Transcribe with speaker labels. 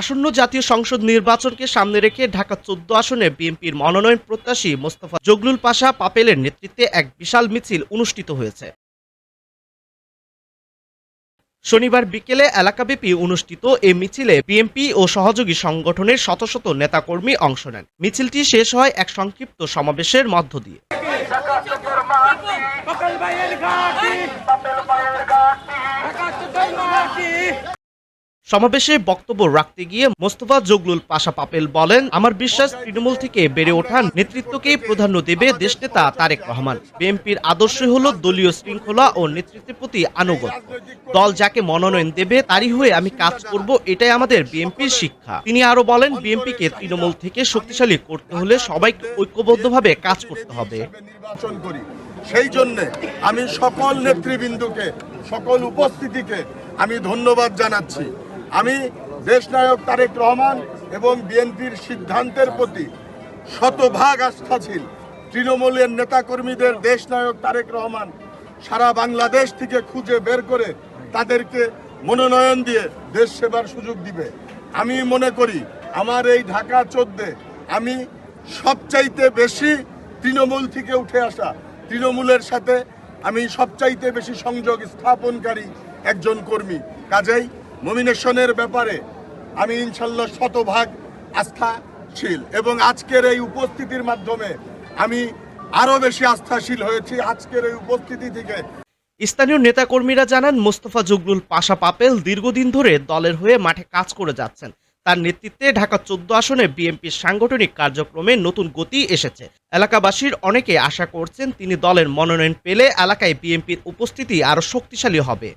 Speaker 1: আসন্ন জাতীয় সংসদ নির্বাচনকে সামনে রেখে ঢাকা চোদ্দ আসনে বিএনপির মনোনয়ন প্রত্যাশী মোস্তফা জগলুল পাশা পাপেলের নেতৃত্বে এক বিশাল মিছিল অনুষ্ঠিত হয়েছে। শনিবার বিকেলে এলাকাব্যাপী অনুষ্ঠিত এই মিছিলে বিএনপি ও সহযোগী সংগঠনের শত শত নেতাকর্মী অংশ নেন। মিছিলটি শেষ হয় এক সংক্ষিপ্ত সমাবেশের মধ্য দিয়ে। সমাবেশে বক্তব্য রাখতে গিয়ে মোস্তফা জগলুল পাশা পাপেল বলেন, আমার বিশ্বাস তৃণমূল থেকে বেড়ে ওঠা নেতৃত্বকেই প্রাধান্য দেবে দেশনেতা তারেক রহমান। বিএনপির আদর্শ হল দলীয় শৃঙ্খলা ও নেতৃত্বের প্রতি আনুগত্য। দল যাকে মনোনয়ন দেবে তারই হয়ে আমি কাজ করব, এটাই আমাদের বিএনপির শিক্ষা। তিনি আরও বলেন, বিএনপিকে তৃণমূল থেকে শক্তিশালী করতে হলে সবাইকে ঐক্যবদ্ধভাবে কাজ করতে হবে।
Speaker 2: সেই জন্যে আমি সকল নেতৃবৃন্দকে, সকল উপস্থিতিকে আমি ধন্যবাদ জানাচ্ছি। আমি দেশনায়ক তারেক রহমান এবং বিএনপির সিদ্ধান্তের প্রতি শতভাগ আস্থাশীল তৃণমূলের নেতাকর্মীদের দেশনায়ক তারেক রহমান সারা বাংলাদেশ থেকে খুঁজে বের করে তাদেরকে মনোনয়ন দিয়ে দেশ সেবার সুযোগ দিবে। আমি মনে করি আমার এই ঢাকা চোদ্দে আমি সবচাইতে বেশি তৃণমূল থেকে উঠে আসা তৃণমূলের সাথে আমি সবচাইতে বেশি সংযোগ স্থাপনকারী একজন কর্মী। কাজেই নমিনেশনের ব্যাপারে আমি ইনশাল্লাহ শতভাগ আস্থাশীল এবং আজকের এই উপস্থিতির মাধ্যমে আমি আরও বেশি আস্থাশীল হয়েছি আজকের এই উপস্থিতি থেকে।
Speaker 1: স্থানীয় নেতাকর্মীরা জানান, মোস্তফা জুগরুল পাশা পাপেল দীর্ঘদিন ধরে দলের হয়ে মাঠে কাজ করে যাচ্ছেন। তার নেতৃত্বে ঢাকা চোদ্দ আসনে বিএনপির সাংগঠনিক কার্যক্রমে নতুন গতি এসেছে। এলাকাবাসীর অনেকে আশা করছেন, তিনি দলের মনোনয়ন পেলে এলাকায় বিএনপির উপস্থিতি আরও শক্তিশালী হবে।